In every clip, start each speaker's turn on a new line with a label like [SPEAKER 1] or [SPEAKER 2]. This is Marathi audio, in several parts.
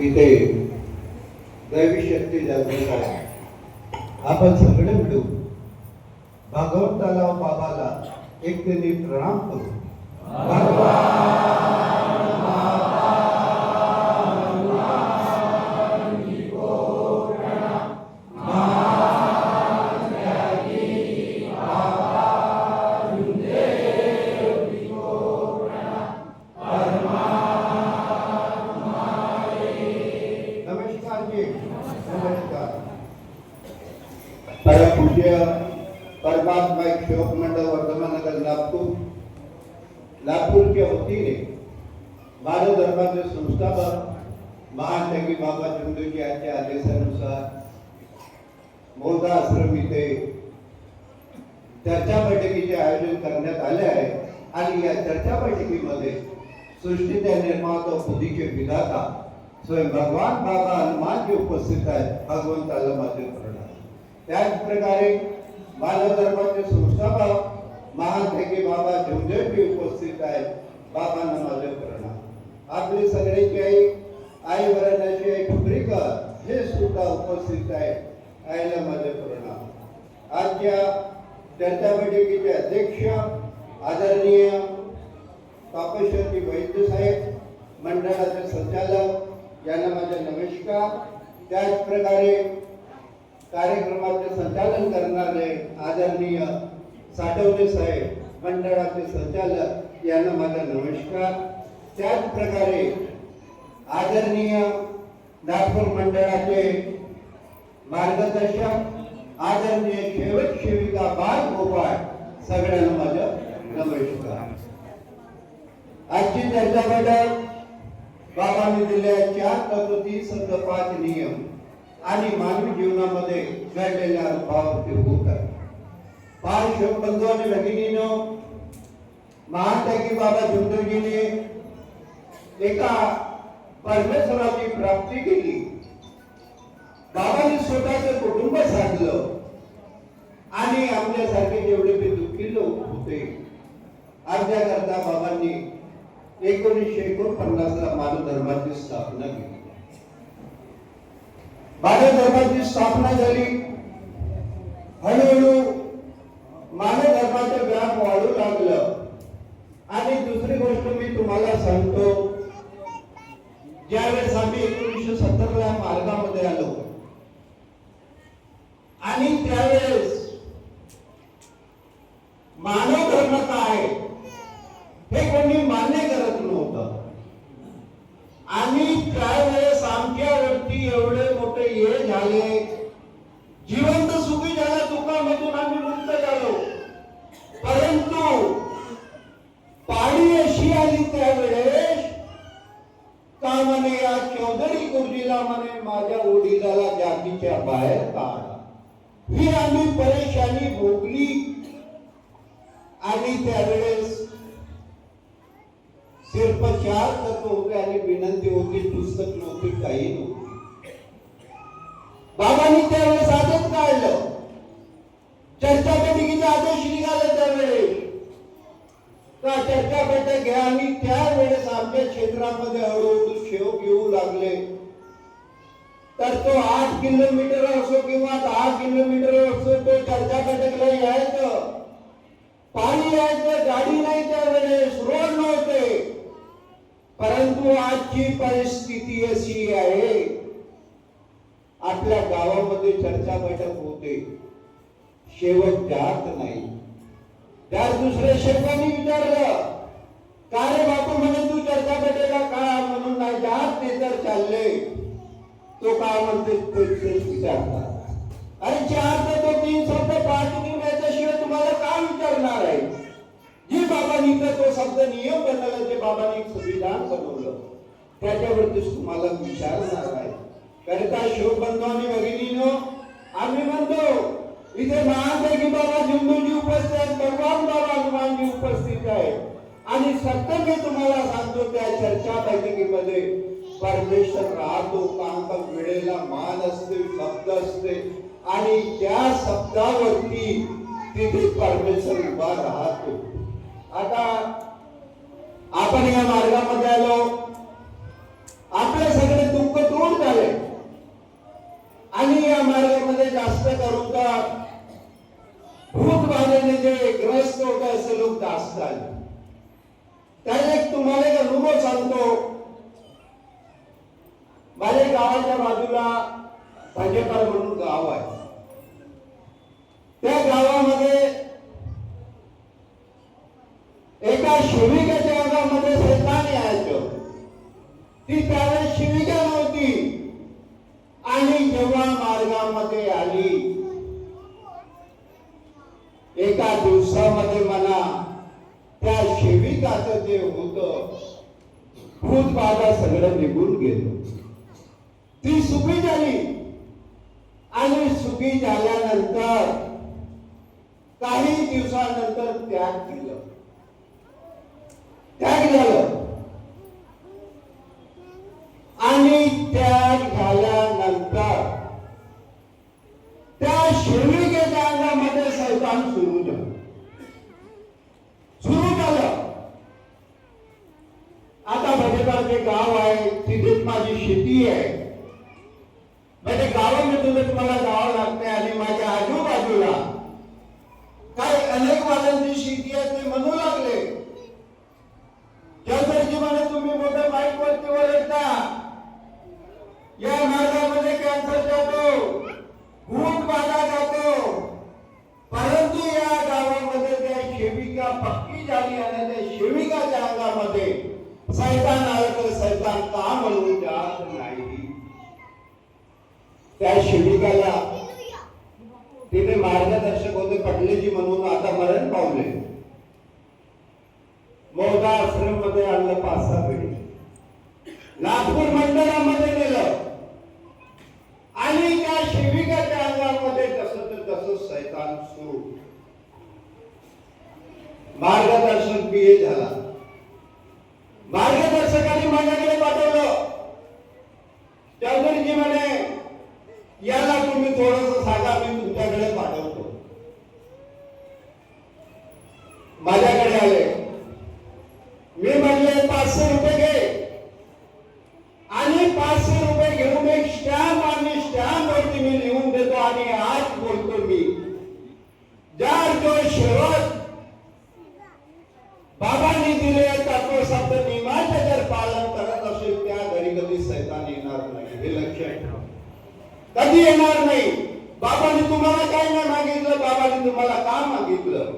[SPEAKER 1] इथे दैवी शक्ती जागृत आहे आपण सगळे मिळू भागवताला बाबाला एक त्यांनी प्रणाम करू. परमपूज्य परमात्मा एक शोक मंडळ वर्धमान नगर नागपूर नागपूरच्या वतीने मानव धर्माचे संस्थापक महान त्यागी बाबा चंदूजी यांच्या आदेशानुसार मोदा आश्रम इथे चर्चा बैठकीचे आयोजन करण्यात आले आहे. आणि या चर्चा बैठकीमध्ये सृष्टीच्या निर्माता बुद्धीचे विधाता स्वयं भगवान बाबा हनुमान जे उपस्थित आहेत. भगवंताला माझे प्रणाम त्याच प्रकारे मानव धर्माचे संस्थापक महान बाबा झुंझेटी उपस्थित आहेत बाबांना माझे प्रणाम. आपले सगळ्याची आई आई वरणाची आई ठुकरीकर हे सुद्धा उपस्थित आहेत आईला माझे प्रणाम. आजच्या चर्चा बैठकीचे अध्यक्ष आदरणीय तापेश्वरजी वैद्य साहेब मंडळाचे संचालक यांना माझे नमस्कार. त्याचप्रकारे कार्यक्रमाचे संचालन करणारे आदरणीय साठवणे साहेब मंडळाचे संचालक यांना माझा नमस्कार. त्याच प्रकारे आदरणीय नागपूर मंडळाचे मार्गदर्शक आदरणीय शेवट सेविका बाल गोपाळ सगळ्यांना माझं नमस्कार. आजची चर्चा बैठक बाबांनी दिल्या चार प्रकृती संघ पाच नियम. आणि मानवी जीवनामध्ये घडलेल्या अनुभवावरती होत आहे पाच बंधू आणि भगिनीनं महात्यागी बाबा झुंदरजीने एका परमेश्वराची प्राप्ती केली. बाबांनी स्वतःचं कुटुंब साधलं आणि आपल्यासारखे जेवढे ते दुःखी लोक होते अर्ध्या करता बाबांनी एकोणीसशे एकोणपन्नास ला मानव धर्माची स्थापना केली. धर्माची स्थापना झाली. हळूहळू मानव धर्माचं व्याप वाढू लागलं. आणि दुसरी गोष्ट मी तुम्हाला सांगतो. ज्यावेळेस आम्ही एकोणीसशे सत्तरला मार्गामध्ये आलो आणि त्यावेळेस मानव धर्म काय हे कोणी मान्य करत नव्हतं आणि त्यावेळेस आमच्यावरती एवढे मोठे हे झाले जिवंत सुखी झाला दुःखामधून आम्ही मुक्त झालो परंतु पाळी अशी आली त्यावेळेस का म्हणे या चौधरी म्हणे माझ्या वडिलाला जातीच्या बाहेर काढ ही आम्ही परेशानी भोगली. आणि त्यावेळेस सिर्फ चार तत्व होते आणि विनंती होती पुस्तक नव्हती काही नव्हती. बाबांनी त्यावेळेस आदेश काढलं. चर्चा बैठकीचा आदेश निघाला त्यावेळेस का चर्चा बैठक घ्या? आणि त्यावेळेस आमच्या क्षेत्रामध्ये हळूहळू शेव घेऊ लागले. तर तो आठ किलोमीटर असो किंवा दहा किलोमीटर असो तो चर्चा कटकला यायचं. पाणी यायचं गाडी नाही त्यावेळेस रोड नव्हते. परंतु आजची परिस्थिती अशी आहे. आपल्या गावामध्ये चर्चा बैठक होते. शेवट जात नाही. त्यात दुसऱ्या शेवकांनी विचारलं का रे बापू म्हणे तू चर्चा बैठका का? म्हणून नाही जात ते तर चालले. तो काय म्हणते? ते विचारतात अरे चार ते तो तीन शब्द पाठ घेऊन याच्याशिवाय तुम्हाला काय विचारणार आहे? जे बाबांनी तो शब्द नियम बनवला जे बाबांनी संविधान बनवलं त्याच्यावरतीच तुम्हाला विचारणार आहे. करिता शिवबंधू आणि भगिनीनो आम्ही म्हणतो इथे महादेवी बाबा जिंदूजी उपस्थित आहेत भगवान बाबा हनुमानजी उपस्थित आहेत. आणि सत्य मी तुम्हाला सांगतो त्या चर्चा बैठकीमध्ये परमेश्वर राहतो का वेळेला मान असते शब्द असते आणि त्या शब्दावरती तिथे परमेश्वर उभा राहतो. आता आपण या मार्गामध्ये एका शिविकेच्या अंगामध्ये सैतान यायचं ती त्यावेळेस शिविका नव्हती. आणि जेव्हा मार्गामध्ये आली एका दिवसामध्ये मला त्या शिविकाचं जे होत भूत बाधा सगळं निघून गेलं. ती सुखी झाली. आणि सुखी झाल्यानंतर काही दिवसानंतर त्याग केलं. झालं आणि त्या त्या शिबिकाला तिथे मार्गदर्शक होते पटलेजी म्हणून आता मरण पावले. मोठा आश्रममध्ये आणलं पाच सहा पिढी. नागपूर मंडळामध्ये नेलं. आणि त्या शिबिकाच्या अंगामध्ये तस तर तसं सैतान सुरू. मार्गदर्शन बी ए झाला. मार्गदर्शकाने माझ्याकडे पाठवलं चौधरीजी म्हणे याला तुम्ही थोडस सांगा मी तुमच्याकडे पाठवतो माझ्याकडे आले मी म्हणले पाचशे रुपये घे आणि पाचशे रुपये घेऊन एक स्टॅम्प आणि स्टॅम्प वरती मी लिहून देतो आणि आज बोलतो मी जार जो शेवट बाबांनी दिले तत्व शब्द नियमाचे जर पालन करत असेल त्या घरी कधी सैतान येणार नाही हे लक्षात ठेवा कधी येणार नाही? बाबांनी तुम्हाला काय नाही मागितलं बाबांनी तुम्हाला का मागितलं?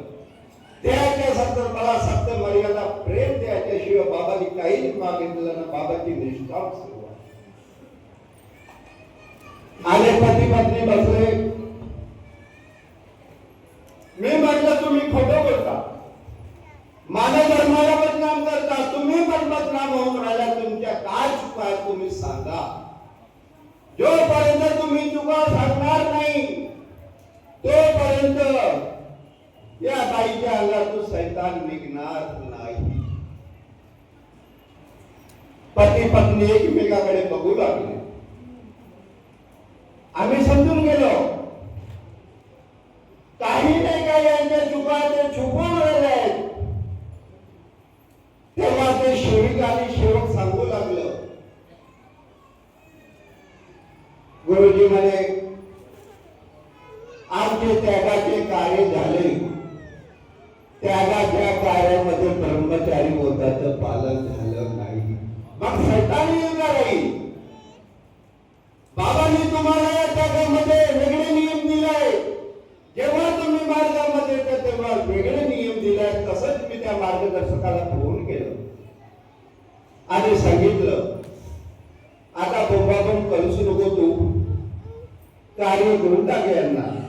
[SPEAKER 1] द्यायच्या सत्य मला सत्य मर्यादा प्रेम त्याच्याशिवाय बाबांनी काहीच मागितलं ना बाबाची निष्ठा आले पती पत्नी बसले. मी म्हटलं तुम्ही खोटं बोलता. मानव धर्माला बदनाम करता तुम्ही पण बदनाम होऊन राहिला तुमच्या काय चुका आहेत तुम्ही सांगा. जोपर्यंत तुम्ही चुका सांगणार नाही तोपर्यंत या बाईच्या अंगातून सैतान निघणार नाही. पती पत्नी एकमेकाकडे बघू लागले. आम्ही समजून गेलो. काही नाही का यांच्या चुका ते छुपून राहिले आहेत तेव्हा ते आणि सांगू लागलं. गुरुजी म्हणे आमचे त्यागाचे कार्य झाले. त्यागाच्या कार्यामध्ये ब्रह्मचारी होताचं पालन झालं नाही. मग सैतानी येणार आहे बाबांनी तुम्हाला या त्यागामध्ये वेगळे नियम दिलाय. जेव्हा तुम्ही मार्गामध्ये येता तेव्हा वेगळे नियम दिलाय. तसंच मी त्या मार्गदर्शकाला फोन केलं. आणि सांगितलं आता बोंबाबोंब करूच नको तू. कार्य करून टाक यांना.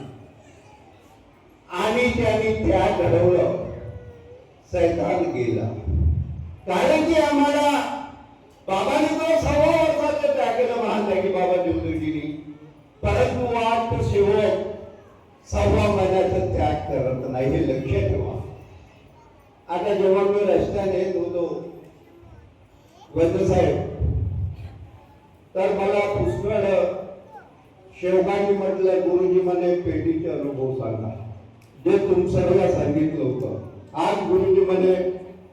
[SPEAKER 1] आणि त्यांनी त्या घडवलं. सैतान गेला. कारण की आम्हाला बाबाने तो सव्वा वर्षाचं त्या केलं महान की बाबा ज्योतिर्जीनी. परंतु वाट शेवट सव्वा महिन्याचा त्याग करत नाही हे लक्षात ठेवा. आता जेव्हा मी रस्त्याने येत होतो वैद्य साहेब तर मला पुष्कळ शेवकांनी म्हटलं गुरुजी म्हणे पेटीचे अनुभव सांगा. जे तुमच्याला सांगितलं होतं. आज गुरुजी म्हणे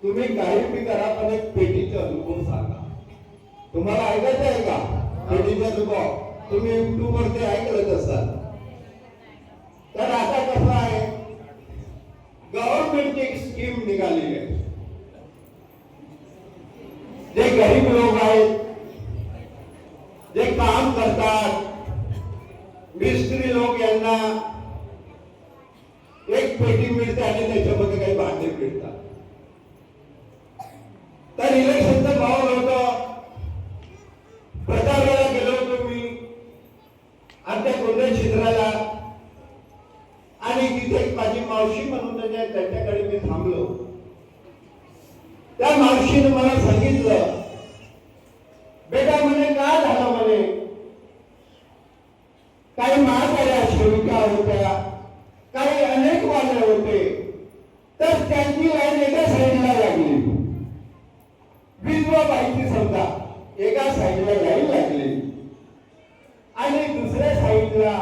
[SPEAKER 1] तुम्ही काही बी करा पण एक पेटीचे अनुभव सांगा. तुम्हाला ऐकायचं आहे का? पेटीचे अनुभव. तुम्ही युट्यूब वरती ऐकलंच असाल. तर आता कसं आहे? गव्हर्नमेंटची स्कीम निघालेली आहे. जे गरीब लोक आहेत जे काम करतात मिस्त्री लोक यांना एक पेटी मिळते आणि त्याच्यामध्ये काही भांडे मिळतात. तर इलेक्शनचं माहोल होतं प्रचाराला गेलो होतो मी आणि त्या गोंधळ क्षेत्राला आणि तिथे एक माझी मावशी म्हणून त्याच्या त्यांच्याकडे मी थांबलो त्या मावशीने मला सांगितलं बेटा म्हणे काय झालं म्हणे काही महाकार्या सेविका होत्या काही अनेक होते. तर त्यांची लाईन एका साईडला लागली. विधवा बाईची समजा एका साईडला लाईन लागली. आणि दुसऱ्या साईडला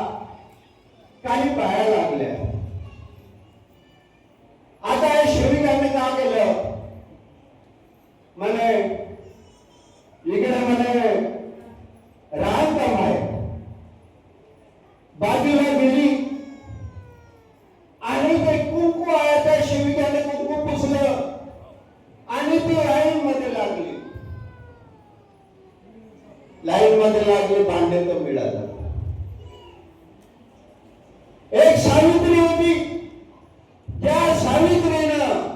[SPEAKER 1] काही बाया लागल्या. आता या शरीराने का केलं? म्हणे इकडे म्हणे राहणकाम आहे बाजूला गेली आणि ते कुंकू आहे त्या सेविकाने कुंकू पुसलं आणि ती लाईन मध्ये लागली लाईन मध्ये लागली भांडे तर मिळालं एक सावित्री होती त्या सावित्रीनं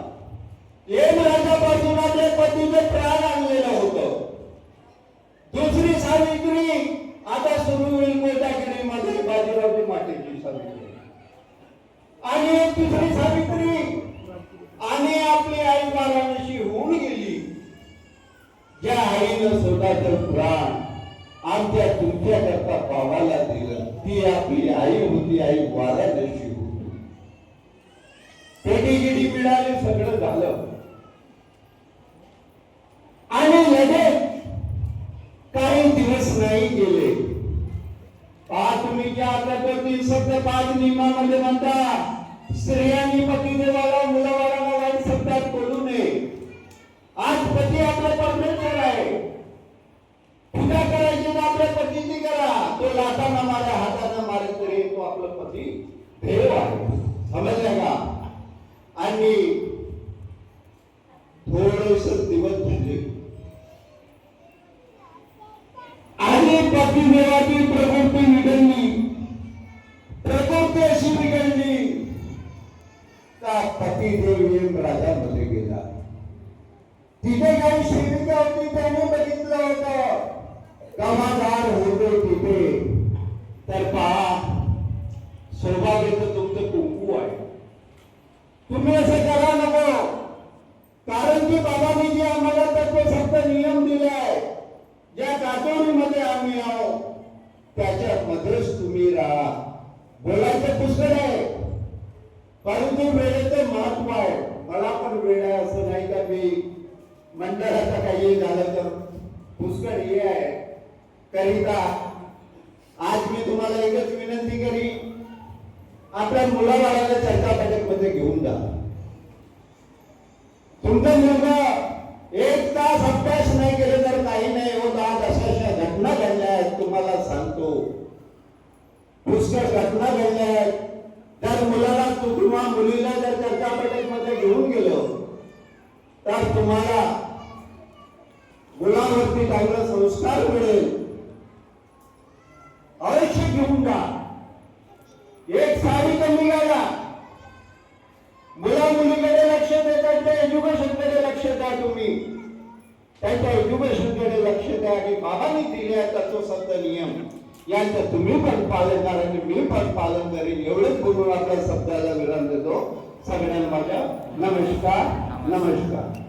[SPEAKER 1] यमराजापासून आपल्या पतीचे प्राण आणलेलं होतं दुसरी सावित्री आता सुरू होईल कोटागिरीमध्ये बाजीरावची मातेची सावित्री आणि एक दुसरी सावित्री आणि आपली आई वाराणसी होऊन गेली ज्या आईनं स्वतःचं प्राण आमच्या तुमच्या करता पावाला दिलं ती आपली आई होती आई वाराणसी होती पेटी गिडी मिळाली सगळं झालं आणि लगेच काही दिवस नाही गेले. पाच तुम्ही ज्या आता तो शब्द पाच नियमामध्ये म्हणतात स्त्रियांनी पतिदेवाला मुलावाला वाईट शब्दात बोलू नये. आज पती आपला परमेश्वर आहे. पूजा करायची तर आपल्या पतीची करा. तो लाटाना मारा हाताने मारे तरी तो आपला पती देव आहे. समजलं का? आणि थोडस सौभाग्याचं तुमचं कुंकू आहे. तुम्ही असं करा नको. कारण की बाबांनी जे आम्हाला तत्वशक्त नियम दिलाय ज्या कातोडीमध्ये आम्ही आहोत त्याच्यामध्येच तुम्ही राहा. बोलायचं पुष्कळ आहे. परंतु वेळेचं महत्त्व आहे. मला पण वेळ आहे असं नाही का मी मंडळाचं काही झालं तर पुष्कळ हे आहे. करिता आज मी तुम्हाला एकच विनंती करी आपल्या मुलाबाळाला चर्चा बैठकमध्ये घेऊन जा. तुमचं मुलगा एक तास अभ्यास नाही केले तर काही नाही होत. आज अशा अशा घटना घडल्या आहेत तुम्हाला सांगतो. पुष्कळ घटना घडल्या आहेत. जर मुलाला तू किंवा मुलीला जर चर्चा बैठकमध्ये घेऊन गेलो तर तुम्हाला मुलावरती चांगला संस्कार मिळेल. आणि बाबांनी तो तत्वसंत नियम. यांचं तुम्ही पण पालन करा आणि मी पण पालन करीन. एवढंच बोलून आपल्या शब्दाला विराम देतो. सगळ्यांना माझ्या नमस्कार नमस्कार.